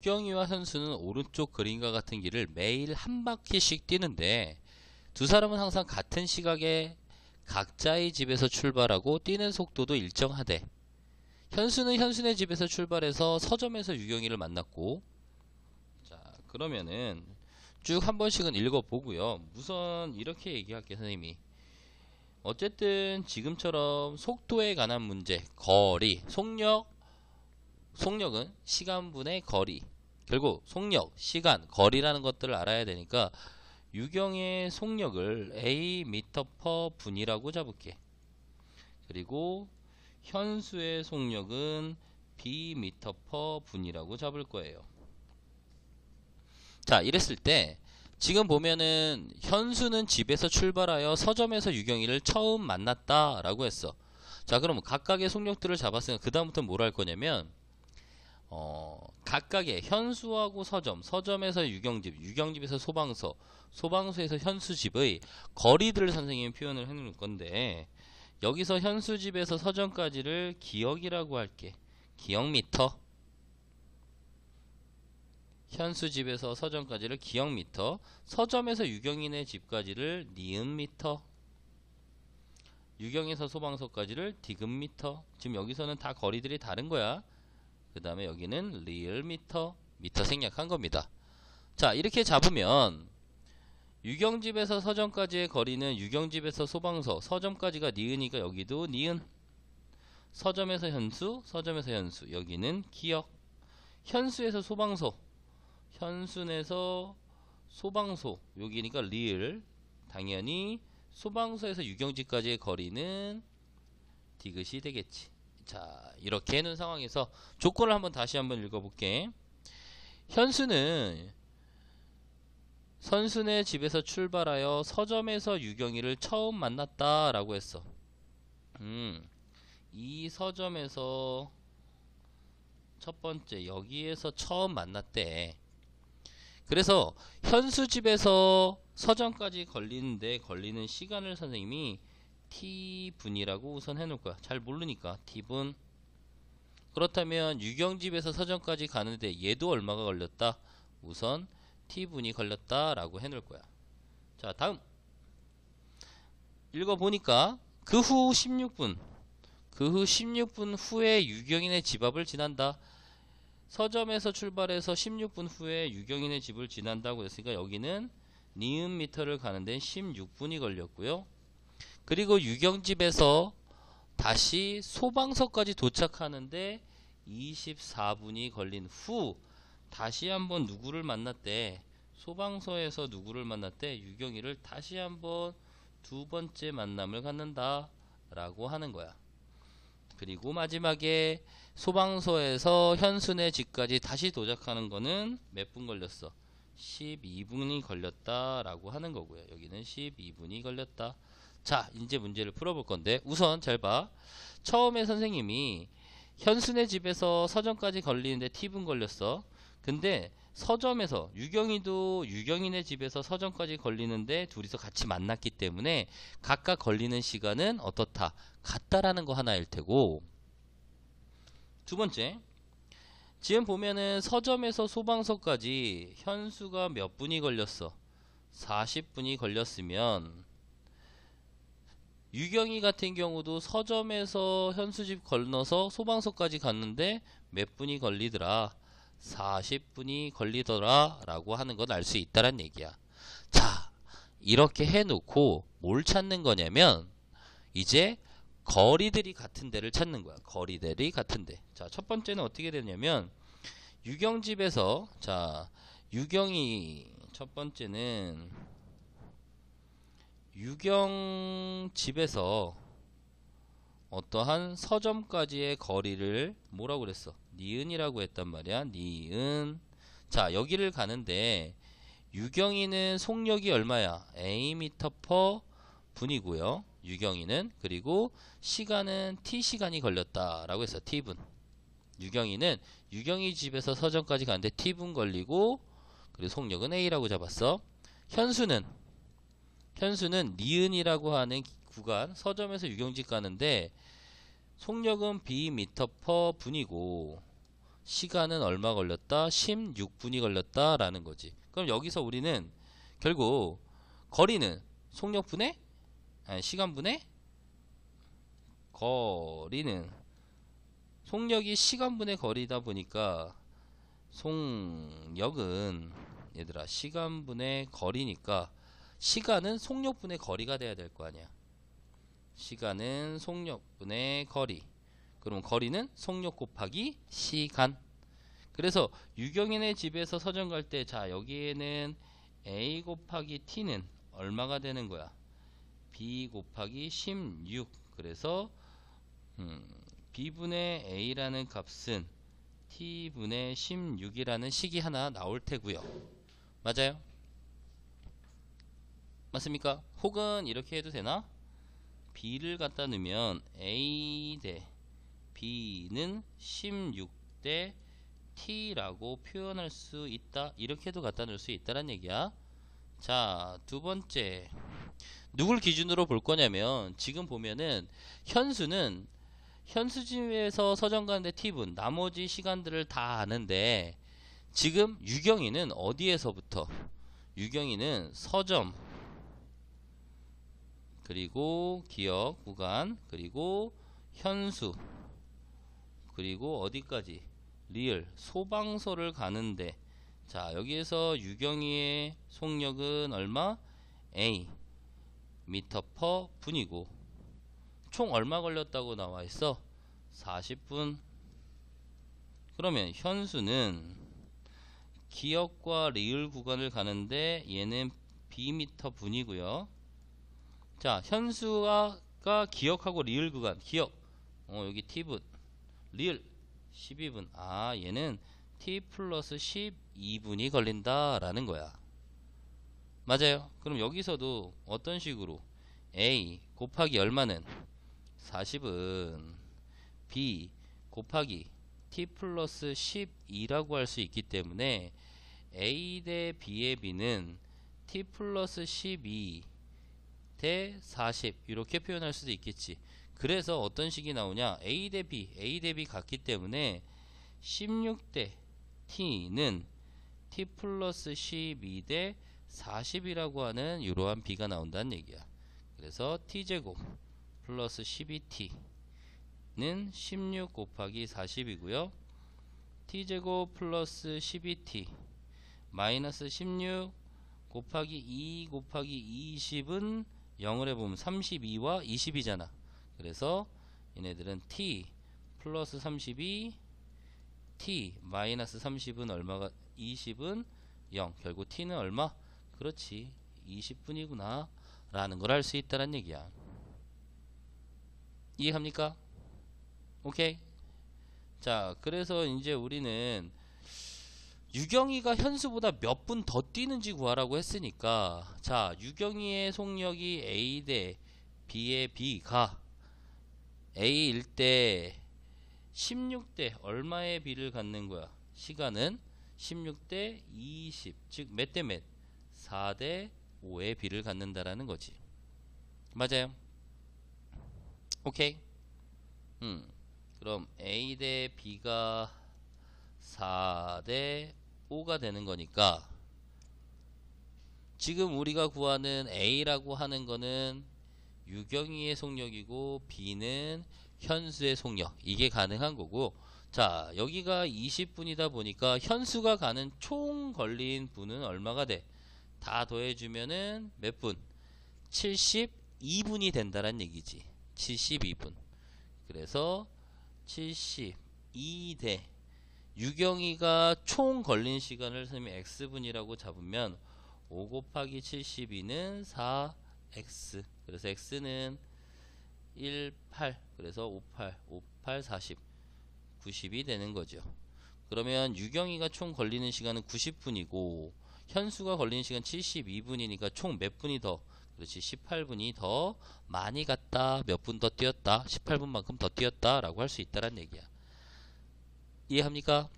유경이와 현수는 오른쪽 그림과 같은 길을 매일 한 바퀴씩 뛰는데 두 사람은 항상 같은 시각에 각자의 집에서 출발하고 뛰는 속도도 일정하대. 현수는 현수네 집에서 출발해서 서점에서 유경이를 만났고 자 그러면은 쭉 한 번씩은 읽어보고요. 우선 이렇게 얘기할게요 선생님이. 어쨌든 지금처럼 속도에 관한 문제, 거리, 속력, 속력은 시간분의 거리. 결국 속력, 시간, 거리라는 것들을 알아야 되니까 유경의 속력을 a 미터 퍼 분이라고 잡을게. 그리고 현수의 속력은 b 미터 퍼 분이라고 잡을 거예요. 자, 이랬을 때 지금 보면은 현수는 집에서 출발하여 서점에서 유경이를 처음 만났다라고 했어. 자, 그럼 각각의 속력들을 잡았으니까 그 다음부터 뭘 할 거냐면 어, 각각의 현수하고 서점, 서점에서 유경집, 유경집에서 소방서, 소방서에서 현수집의 거리들을 선생님이 표현을 해놓을 건데 여기서 현수집에서 서점까지를 기억이라고 할게. 기억미터. 현수집에서 서점까지를 기억미터. 서점에서 유경인의 집까지를 니은미터. 유경에서 소방서까지를 디귿미터. 지금 여기서는 다 거리들이 다른 거야. 그 다음에 여기는 리얼 미터. 미터 생략한 겁니다. 자, 이렇게 잡으면 유경집에서 서점까지의 거리는 유경집에서 소방서, 서점까지가 니은이가 여기도 니은. 서점에서 현수, 서점에서 현수. 여기는 기억. 현수에서 소방서, 현순에서 소방소. 여기니까 리을. 당연히 소방서에서 유경집까지의 거리는 디귿이 되겠지. 자, 이렇게 해놓은 상황에서 조건을 한번 다시 한번 읽어볼게. 현수는 선순의 집에서 출발하여 서점에서 유경이를 처음 만났다 라고 했어. 음, 이 서점에서 첫 번째 여기에서 처음 만났대. 그래서 현수 집에서 서점까지 걸리는데 걸리는 시간을 선생님이 t분이라고 우선 해놓을 거야. 잘 모르니까 t분. 그렇다면 유경집에서 서점까지 가는데 얘도 얼마가 걸렸다? 우선 t분이 걸렸다 라고 해놓을 거야. 자 다음 읽어보니까 그 후 16분 그 후 16분 후에 유경인의 집 앞을 지난다. 서점에서 출발해서 16분 후에 유경인의 집을 지난다고 했으니까 여기는 니은 미터를 가는 데는 16분이 걸렸고요. 그리고 유경집에서 다시 소방서까지 도착하는데 24분이 걸린 후 다시 한번 누구를 만났대? 소방서에서 누구를 만났대? 유경이를 다시 한번 두 번째 만남을 갖는다 라고 하는 거야. 그리고 마지막에 소방서에서 현순의 집까지 다시 도착하는 거는 몇 분 걸렸어? 12분이 걸렸다 라고 하는 거고요. 여기는 12분이 걸렸다 자 이제 문제를 풀어볼 건데 우선 잘 봐. 처음에 선생님이 현순의 집에서 서점까지 걸리는데 T분 걸렸어. 근데 서점에서 유경이도 유경이네 집에서 서점까지 걸리는데 둘이서 같이 만났기 때문에 각각 걸리는 시간은 어떻다 같다라는 거 하나일 테고. 두 번째 지금 보면은 서점에서 소방서까지 현수가 몇 분이 걸렸어? 40분이 걸렸으면 유경이 같은 경우도 서점에서 현수집 건너서 소방서까지 갔는데 몇 분이 걸리더라? 40분이 걸리더라? 라고 하는 건 알 수 있다란 얘기야. 자 이렇게 해놓고 뭘 찾는 거냐면 이제 거리들이 같은 데를 찾는 거야. 거리들이 같은 데자 첫 번째는 어떻게 되냐면 유경집에서 자 유경이 첫 번째는 유경 집에서 어떠한 서점까지의 거리를 뭐라고 그랬어 니은이라고 했단 말이야. 니은. 자, 여기를 가는데 유경이는 속력이 얼마야? a 미터 퍼 분이고요. 유경이는 그리고 시간은 t 시간이 걸렸다라고 해서 t분. 유경이는 유경이 집에서 서점까지 가는데 t분 걸리고 그리고 속력은 a라고 잡았어. 현수는 현수는 니은이라고 하는 구간 서점에서 유경집 가는데 속력은 b 미터 퍼 분이고 시간은 얼마 걸렸다? 16분이 걸렸다 라는 거지. 그럼 여기서 우리는 결국 거리는 속력분의 아니, 시간분의 거리는 속력이 시간분의 거리다 보니까 속력은 얘들아 시간분의 거리니까 시간은 속력분의 거리가 돼야 될 거 아니야. 시간은 속력분의 거리. 그럼 거리는 속력 곱하기 시간. 그래서 유경인의 집에서 서점 갈 때 자 여기에는 a 곱하기 t는 얼마가 되는 거야? b 곱하기 16. 그래서 음, b분의 a라는 값은 t분의 16이라는 식이 하나 나올 테고요. 맞아요? 맞습니까? 혹은 이렇게 해도 되나? b를 갖다 넣으면 a 대 b는 16대 t라고 표현할 수 있다. 이렇게도 갖다 놓을 수 있다란 얘기야. 자, 두 번째. 누굴 기준으로 볼 거냐면 지금 보면은 현수는 현수집에서 가는데 t분 나머지 시간들을 다 아는데 지금 유경이는 어디에서부터 유경이는 서점 그리고 기억 구간 그리고 현수 그리고 어디까지? 리을 소방서를 가는데. 자 여기에서 유경이의 속력은 얼마? A 미터 퍼 분이고. 총 얼마 걸렸다고 나와 있어? 40분. 그러면 현수는 기억과 리을 구간을 가는데 얘는 b미터 분이고요 자 현수가 기억하고 리을 구간 기억. 어 여기 t분. 리을 12분. 아 얘는 t 플러스 12분이 걸린다 라는 거야. 맞아요. 그럼 여기서도 어떤 식으로 a 곱하기 얼마는 40은 b 곱하기 t 플러스 12라고 할 수 있기 때문에 a 대 b의 b는 t 플러스 12 대 40 이렇게 표현할 수도 있겠지. 그래서 어떤 식이 나오냐? A 대 b a 대 b 같기 때문에 16 대 t는 t 플러스 12 대 40이라고 하는 이러한 b가 나온다는 얘기야. 그래서 t제곱 플러스 12t는 16 곱하기 40이고요. T제곱 플러스 12t 마이너스 16 곱하기 2 곱하기 20은 0을 해보면 32와 20이잖아. 그래서 얘네들은 t 플러스 32 t 마이너스 30은 얼마가 20은 0 결국 t는 얼마? 그렇지. 20분이구나. 라는 걸 알 수 있다는 얘기야. 이해합니까? 오케이. 자 그래서 이제 우리는 유경이가 현수보다 몇 분 더 뛰는지 구하라고 했으니까 자 유경이의 속력이 A 대 B의 B가 A일 때 16대 얼마의 B를 갖는 거야? 시간은 16대 20 즉 몇 대 몇? 4대 5의 B를 갖는다라는 거지. 맞아요? 오케이. 음 그럼 A 대 B가 4대 5가 되는 거니까 지금 우리가 구하는 A라고 하는 거는 유경이의 속력이고 B는 현수의 속력 이게 가능한 거고 자 여기가 20분이다 보니까 현수가 가는 총 걸린 분은 얼마가 돼? 다 더해주면은 몇 분? 72분이 된다는 얘기지 72분 그래서 72대 유경이가 총 걸린 시간을 선생님이 x분이라고 잡으면 5 곱하기 72는 4x 그래서 x는 1, 8 그래서 5, 8, 5, 8, 40 90이 되는 거죠. 그러면 유경이가 총 걸리는 시간은 90분이고 현수가 걸리는 시간 72분이니까 총 몇 분이 더? 그렇지 18분이 더 많이 갔다 몇 분 더 뛰었다 18분만큼 더 뛰었다 라고 할 수 있다란 얘기야 이해합니까?